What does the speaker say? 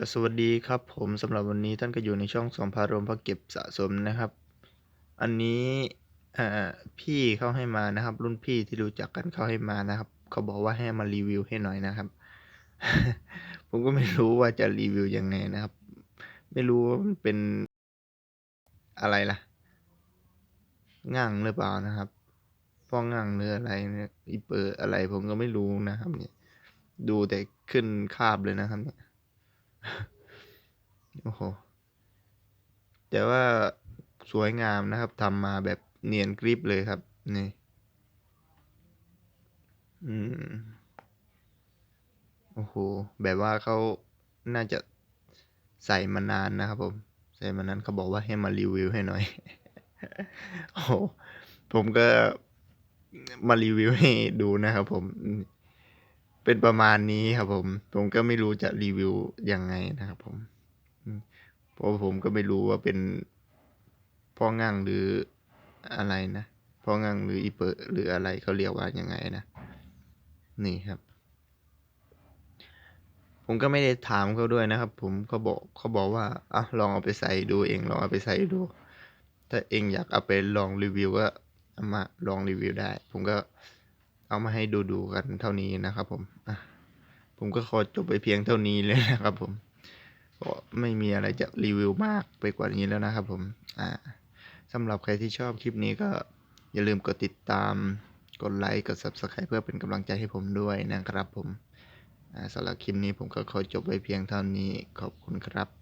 ก็สวัสดีครับผมสำหรับวันนี้ท่านก็อยู่ในช่องสองพารมพระเก็บสะสมนะครับ อันนี้พี่เขาให้มานะครับ รุ่นพี่ที่รู้จักกันเขาให้มานะครับ เขาบอกว่าให้มารีวิวให้หน่อยนะครับ ผมก็ไม่รู้ว่าจะรีวิวยังไงนะครับ ไม่รู้ว่ามันเป็นอะไรล่ะง่างหรือเปล่านะครับพ่อง่างหรืออะไรเนี่ยอีเปอร์อะไรผมก็ไม่รู้นะครับ เนี่ย ดูแต่ขึ้นคาบเลยนะครับเนี่ย โอ้โห แต่ว่าสวยงามนะครับทำมาแบบเนียนกริบเลยครับ นี่ อืม โอ้โห แบบว่าเขาน่าจะใส่มานานนะครับผม ใส่มานานเขาบอกว่าให้มารีวิวให้หน่อย โอ้โหผมก็มารีวิวให้ดูนะครับผม เป็นประมาณนี้ครับผม ผมก็ไม่รู้จะรีวิวยังไงนะครับผม เพราะผมก็ไม่รู้ว่าเป็นพ่องั่งหรืออะไรนะพ่องั่งหรืออีเปอร์หรืออะไรเขาเรียกว่ายังไงนะ นี่ครับ ผมก็ไม่ได้ถามเขาด้วยนะครับ ผมเขาบอกเขาบอกว่าอะลองเอาไปใส่ดูเองลองเอาไปใส่ดู ถ้าเองอยากเอาไปลองรีวิวก็เอามาลองรีวิวได้ ผมก็เอามาให้ดูดูกันเท่านี้นะครับผมอะผมก็ขอจบไปเพียงเท่านี้เลยนะครับผม ก็ไม่มีอะไรจะรีวิวมากไปกว่านี้แล้วนะครับผมอ่าสำหรับใครที่ชอบคลิปนี้ก็อย่าลืมกดติดตาม กดไลค์ กด subscribe เพื่อเป็นกำลังใจให้ผมด้วยนะครับผมอ่าสำหรับคลิปนี้ผมก็ขอจบไว้เพียงเท่านี้ขอบคุณครับ